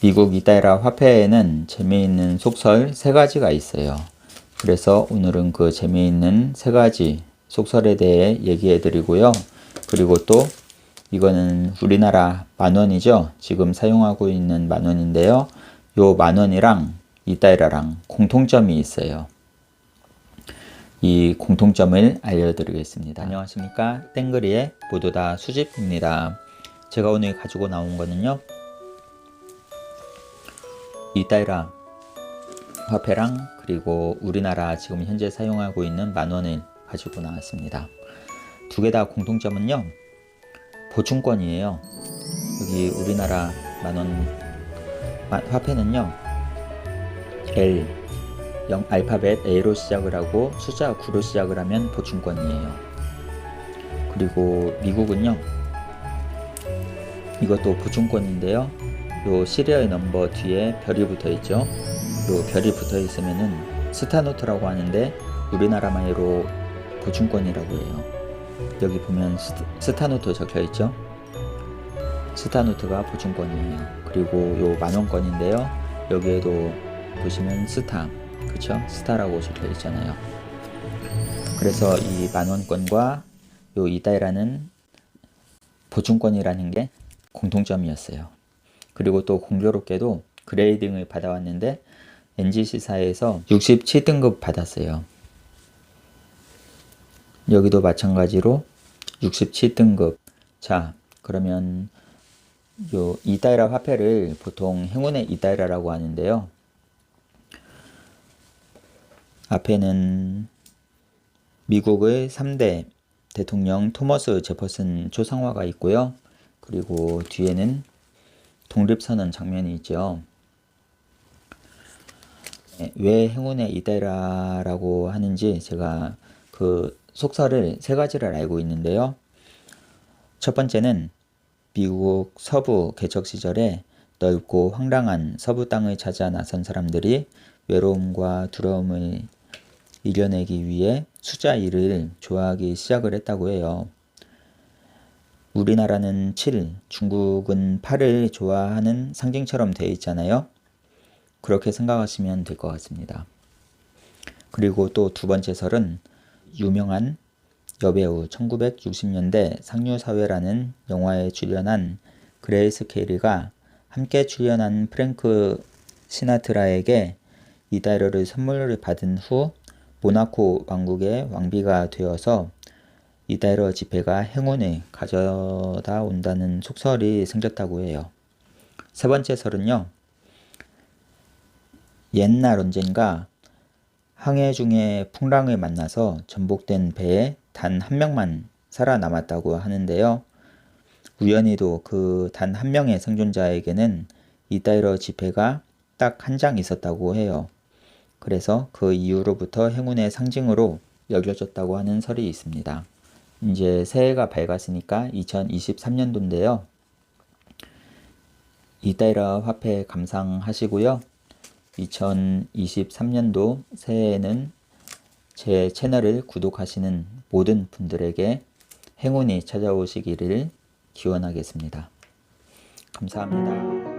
미국 이다이라 화폐에는 재미있는 속설 세 가지가 있어요. 그래서 오늘은 그 재미있는 세 가지 속설에 대해 얘기해 드리고요. 그리고 또 이거는 우리나라 만원이죠. 지금 사용하고 있는 만원인데요. 요 만원이랑 이다이라랑 공통점이 있어요. 이 공통점을 알려드리겠습니다. 안녕하십니까. 땡그리의 모두 다 수집입니다. 제가 오늘 가지고 나온 거는요. 이다이라 화폐랑 그리고 우리나라 지금 현재 사용하고 있는 만원을 가지고 나왔습니다. 두 개 다 공통점은요. 보충권이에요. 여기 우리나라 만원 마- 화폐는요. L 0 알파벳 A로 시작을 하고 숫자 9로 시작을 하면 보충권이에요. 그리고 미국은요. 이것도 보충권인데요. 요 시리얼 넘버 뒤에 별이 붙어 있죠. 요 별이 붙어 있으면은 스타노트라고 하는데 우리나라 말로 보충권이라고 해요. 여기 보면 스, 스타노트 적혀 있죠. 스타노트가 보충권이에요. 그리고 요 만원권인데요. 여기에도 보시면 스타, 그쵸? 스타라고 적혀 있잖아요. 그래서 이 만원권과 요 이다이라는 보충권이라는 게 공통점이었어요. 그리고 또 공교롭게도 그레이딩을 받아왔는데 NGC사에서 67등급 받았어요. 여기도 마찬가지로 67등급. 자, 그러면 요 이다이라 화폐를 보통 행운의 이다이라라고 하는데요. 앞에는 미국의 3대 대통령 토머스 제퍼슨 초상화가 있고요. 그리고 뒤에는 독립선언 장면이 있죠. 네, 왜 행운의 이데라라고 하는지 제가 그 속설을 세 가지를 알고 있는데요. 첫 번째는 미국 서부 개척 시절에 넓고 황량한 서부 땅을 찾아 나선 사람들이 외로움과 두려움을 이겨내기 위해 숫자 1을 좋아하기 시작을 했다고 해요. 우리나라는 7, 중국은 8을 좋아하는 상징처럼 되어 있잖아요. 그렇게 생각하시면 될 것 같습니다. 그리고 또 두 번째 설은 유명한 여배우 1960년대 상류사회라는 영화에 출연한 그레이스 케리가 함께 출연한 프랭크 시나트라에게 이다이러를 선물을 받은 후 모나코 왕국의 왕비가 되어서 이다이러 지폐가 행운을 가져다 온다는 속설이 생겼다고 해요. 세 번째 설은요. 옛날 언젠가 항해 중에 풍랑을 만나서 전복된 배에 단 한 명만 살아남았다고 하는데요. 우연히도 그 단 한 명의 생존자에게는 이다이러 지폐가 딱 한 장 있었다고 해요. 그래서 그 이후로부터 행운의 상징으로 여겨졌다고 하는 설이 있습니다. 이제 새해가 밝았으니까 2023년도인데요. 이다이라 화폐 감상하시고요. 2023년도 새해에는 제 채널을 구독하시는 모든 분들에게 행운이 찾아오시기를 기원하겠습니다. 감사합니다.